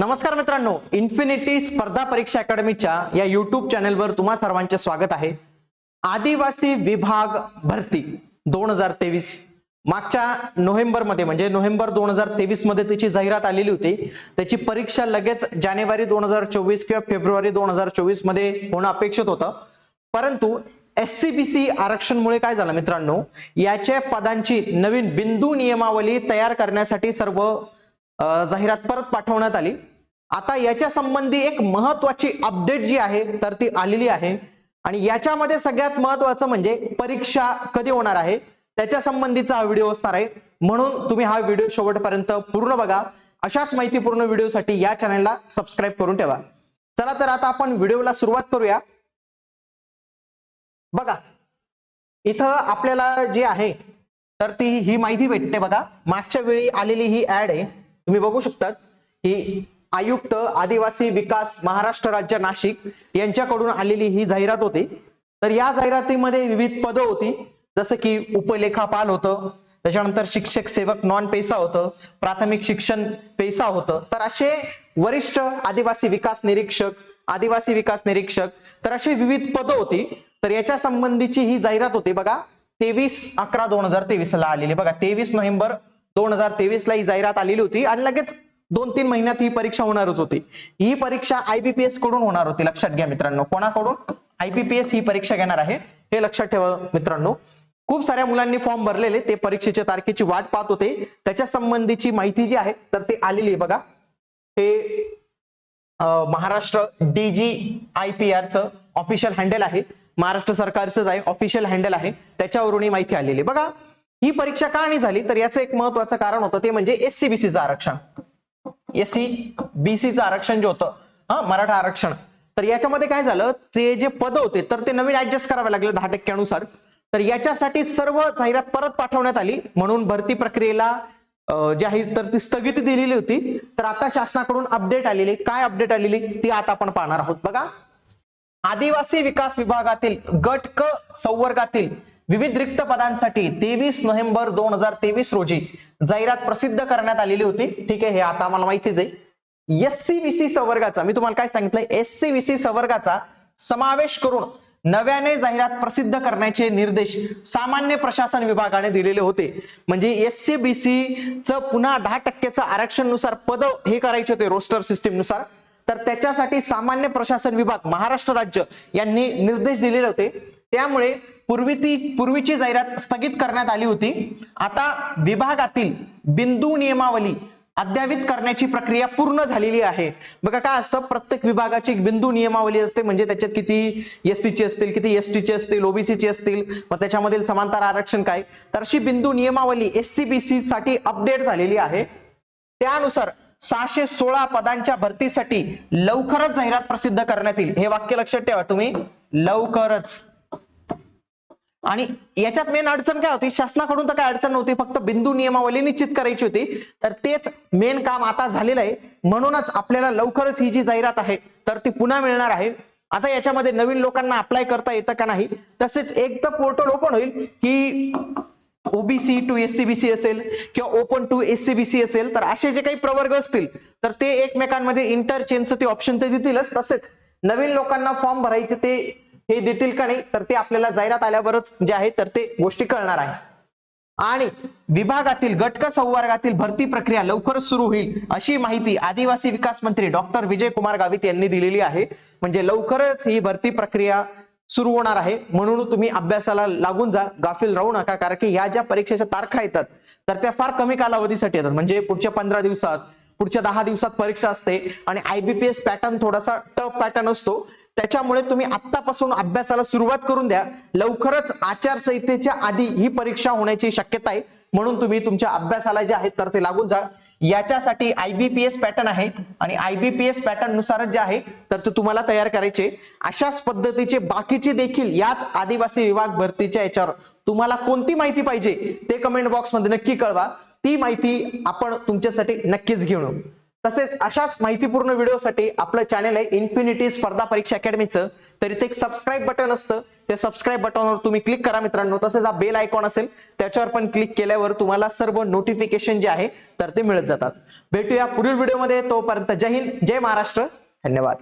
नमस्कार मित्रांनो इन्फिनिटी स्पर्धा परीक्षा अकॅडमीच्या या युट्यूब चॅनेलवर तुम्हा सर्वांचे स्वागत आहे. आदिवासी विभाग भरती दोन हजार तेवीस. मागच्या नोव्हेंबरमध्ये म्हणजे नोव्हेंबर दोन हजार तेवीसमध्ये त्याची जाहिरात आलेली होती. त्याची परीक्षा लगेच जानेवारी दोन हजार चोवीस किंवा फेब्रुवारी दोन हजार चोवीसमध्ये होणं अपेक्षित होतं. परंतु एस सी बी सी आरक्षणमुळे काय झालं मित्रांनो? याच्या पदांची नवीन बिंदू नियमावली तयार करण्यासाठी सर्व जाहिरात परत पाठवण्यात आली. आता याच्या संबंधी एक महत्वाची अपडेट जी आहे तर ती आलेली आहे. आणि याच्यामध्ये सगळ्यात महत्वाचं म्हणजे परीक्षा कधी होणार आहे त्याच्या संबंधीचा हा व्हिडिओ असणार आहे. म्हणून तुम्ही हा व्हिडिओ शेवटपर्यंत पूर्ण बघा. अशाच माहितीपूर्ण व्हिडिओसाठी या चॅनलला सबस्क्राईब करून ठेवा. चला तर आता आपण व्हिडिओला सुरुवात करूया. बघा इथं आपल्याला जे आहे तर ती ही माहिती भेटते बघा. मागच्या वेळी आलेली ही ऍड आहे. तुम्ही बघू शकतात. ही आयुक्त आदिवासी विकास महाराष्ट्र राज्य नाशिक यांच्याकडून आलेली ही जाहिरात होती. तर या जाहिरातीमध्ये विविध पदं होती. जसं की उपलेखापाल होतं. त्याच्यानंतर शिक्षक सेवक नॉन पैसा होतं. प्राथमिक शिक्षण पैसा होतं. तर असे वरिष्ठ आदिवासी विकास निरीक्षक आदिवासी विकास निरीक्षक तर अशी विविध पदं होती. तर याच्या संबंधीची ही जाहिरात होती. बघा तेवीस अकरा दोन हजार तेवीस ला आलेली. बघा तेवीस नोव्हेंबर दोन हजार तेवीस ला ही जाहिरात आलेली होती. आणि लगेच दोन तीन महिन्यात ही परीक्षा होणारच होती. ही परीक्षा आयबीपीएसकडून होणार होती लक्षात घ्या मित्रांनो. कोणाकडून? आयबीपीएस ही परीक्षा घेणार आहे. हे लक्षात ठेवा मित्रांनो. खूप साऱ्या मुलांनी फॉर्म भरलेले ते परीक्षेच्या तारखेची वाट पाहत होते. त्याच्या संबंधीची माहिती जी आहे तर ती आलेली आहे बघा. हे महाराष्ट्र डीजी आय पी आरचं ऑफिशियल हँडल आहे. महाराष्ट्र सरकारचंच आहे ऑफिशियल हँडल आहे. त्याच्यावरून ही माहिती आलेली आहे. बघा ही परीक्षा का नाही झाली? तर याचं एक महत्वाचं कारण होतं ते म्हणजे एस सी आरक्षण. एस सी बीसीचं आरक्षण जे होतं हा मराठा आरक्षण. तर याच्यामध्ये काय झालं ते जे पद होते तर ते नवीन ऍडजस्ट करावे लागले दहा टक्क्यानुसार तर याच्यासाठी सर्व जाहिरात परत पाठवण्यात आली. म्हणून भरती प्रक्रियेला जी आहे तर ती स्थगिती दिलेली होती. तर आता शासनाकडून अपडेट आलेली. काय अपडेट आलेली ती आता आपण पाहणार आहोत. बघा. आदिवासी विकास विभागातील गट क संवर्गातील विविध रिक्त पदांसाठी तेवीस नोव्हेंबर दोन हजार तेवीस रोजी जाहिरात प्रसिद्ध करण्यात आलेली होती. ठीक आहे हे आता आम्हाला माहितीच आहे. एस सी सी संवर्गाचा मी तुम्हाला काय सांगितलं एस सी सी संवर्गाचा समावेश करून नव्याने जाहिरात प्रसिद्ध करण्याचे निर्देश सामान्य प्रशासन विभागाने दिलेले होते. म्हणजे एस सी बी सी च पुन्हा दहा टक्क्याचं आरक्षणानुसार पद हे करायचे होते रोस्टर सिस्टीमनुसार तर त्याच्यासाठी सामान्य प्रशासन विभाग महाराष्ट्र राज्य यांनी निर्देश दिलेले होते. त्यामुळे पूर्वी ती पूर्वीची जाहिरात स्थगित करण्यात आली होती. आता विभागातील बिंदू नियमावली अद्यावित करण्याची प्रक्रिया पूर्ण झालेली आहे. बघा काय असतं? प्रत्येक विभागाची एक बिंदू नियमावली असते. म्हणजे त्याच्यात किती एस ची असतील किती एस ची असतील ओबीसीची असतील मग त्याच्यामधील समांतर आरक्षण काय? तर अशी बिंदू नियमावली एस सी बी सी साठी अपडेट झालेली आहे. त्यानुसार सहाशे सोळा पदांच्या भरतीसाठी लवकरच जाहिरात प्रसिद्ध करण्यात येईल. हे वाक्य लक्षात ठेवा तुम्ही. लवकरच. आणि याच्यात मेन अडचण काय होती? शासनाकडून तर काय अडचण नव्हती फक्त बिंदू नियमावली निश्चित करायची होती. तर तेच मेन काम आता झालेलं आहे. म्हणूनच आपल्याला लवकरच ही जी जाहिरात आहे तर ती पुन्हा मिळणार आहे. आता याच्यामध्ये नवीन लोकांना अप्लाय करता येतं का नाही? तसेच एक तर पोर्टल ओपन होईल की ओबीसी टू एस असेल किंवा ओपन टू एस असेल तर असे जे काही प्रवर्ग असतील तर ते एकमेकांमध्ये इंटरचेंजचं ते ऑप्शन ते देतीलच. तसेच नवीन लोकांना फॉर्म भरायचे ते हे देतील का नाही तर ते आपल्याला जाहिरात आल्यावरच जे आहे तर ते गोष्टी कळणार आहे. आणि विभागातील गटक संवर्गातील भरती प्रक्रिया लवकरच सुरू होईल अशी माहिती आदिवासी विकास मंत्री डॉक्टर विजय कुमार गावित यांनी दिलेली आहे. म्हणजे लवकरच ही भरती प्रक्रिया सुरू होणार आहे. म्हणून तुम्ही अभ्यासाला लागून जा गाफील राहू नका कारण की ह्या ज्या परीक्षेच्या तारखा येतात तर त्या फार कमी कालावधीसाठी येतात. म्हणजे पुढच्या पंधरा दिवसात पुढच्या दहा दिवसात परीक्षा असते आणि आयबीपीएस पॅटर्न थोडासा टफ पॅटर्न असतो. त्याच्यामुळे तुम्ही आत्तापासून अभ्यासाला सुरुवात करून द्या. लवकरच आचारसंहितेच्या आधी ही परीक्षा होण्याची शक्यता आहे. म्हणून तुम्ही तुमच्या अभ्यासाला जे आहेत तर ते लागून जा. याच्यासाठी आयबीपीएस पॅटर्न आहे आणि आयबीपीएस पॅटर्न नुसारच जे आहे तर ते तुम्हाला तयार करायचे. अशाच पद्धतीचे बाकीचे देखील याच आदिवासी विभाग भरतीच्या याच्यावर तुम्हाला कोणती माहिती पाहिजे ते कमेंट बॉक्समध्ये नक्की कळवा. ती माहिती आपण तुमच्यासाठी नक्कीच घेऊन तसेच अशाच माहितीपूर्ण व्हिडिओसाठी आपलं चॅनल आहे इन्फिनिटी स्पर्धा परीक्षा अकॅडमीचं. तर इथे एक सबस्क्राईब बटन असतं. ते सबस्क्राईब बटनवर तुम्ही क्लिक करा मित्रांनो. तसेच हा बेल आयकॉन असेल त्याच्यावर पण क्लिक केल्यावर तुम्हाला सर्व नोटिफिकेशन जे आहे तर ते मिळत जातात. भेटूया पुढील व्हिडिओमध्ये तोपर्यंत जय हिंद जय महाराष्ट्र. धन्यवाद.